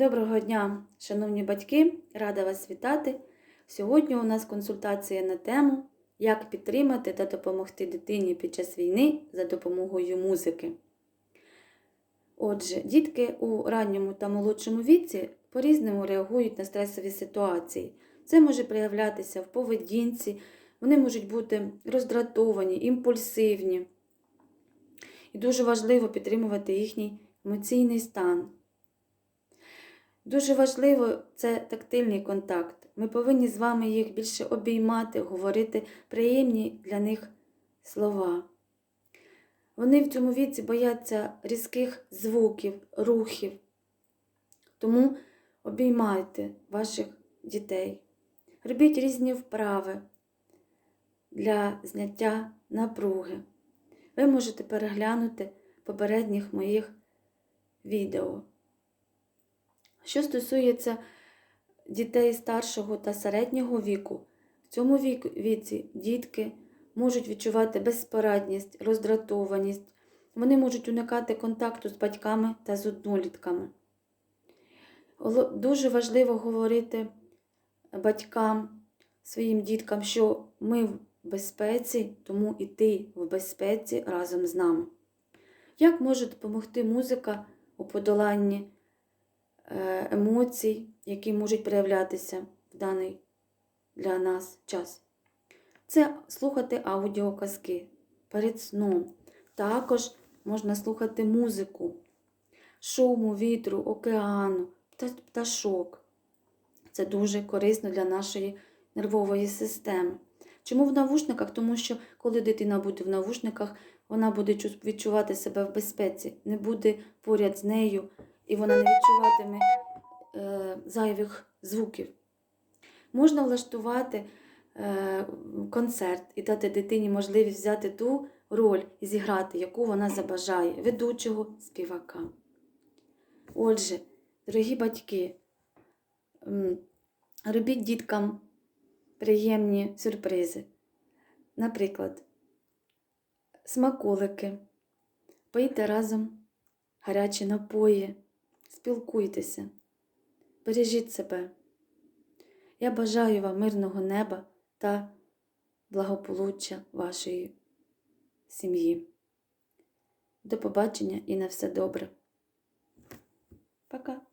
Доброго дня, шановні батьки! Рада вас вітати. Сьогодні у нас консультація на тему, як підтримати та допомогти дитині під час війни за допомогою музики. Отже, дітки у ранньому та молодшому віці по-різному реагують на стресові ситуації. Це може проявлятися в поведінці, вони можуть бути роздратовані, імпульсивні. І дуже важливо підтримувати їхній емоційний стан. Дуже важливо це тактильний контакт. Ми повинні з вами їх більше обіймати, говорити приємні для них слова. Вони в цьому віці бояться різких звуків, рухів. Тому обіймайте ваших дітей. Робіть різні вправи для зняття напруги. Ви можете переглянути попередніх моїх відео. Що стосується дітей старшого та середнього віку, в цьому віці дітки можуть відчувати безпорадність, роздратованість, вони можуть уникати контакту з батьками та з однолітками. Дуже важливо говорити батькам, своїм діткам, що ми в безпеці, тому і ти в безпеці разом з нами. Як може допомогти музика у подоланні емоцій, які можуть проявлятися в даний для нас час? Це слухати аудіоказки перед сном. Також можна слухати музику, шуму, вітру, океану, пташок. Це дуже корисно для нашої нервової системи. Чому в навушниках? Тому що коли дитина буде в навушниках, вона буде відчувати себе в безпеці, не буде поряд з нею, і вона не відчуватиме е, зайвих звуків. Можна влаштувати е, концерт і дати дитині можливість взяти ту роль і зіграти, яку вона забажає, ведучого співака. Отже, дорогі батьки, робіть діткам приємні сюрпризи. Наприклад, смаколики, пийте разом гарячі напої, спілкуйтеся, бережіть себе. Я бажаю вам мирного неба та благополуччя вашої сім'ї. До побачення і на все добре. Пока!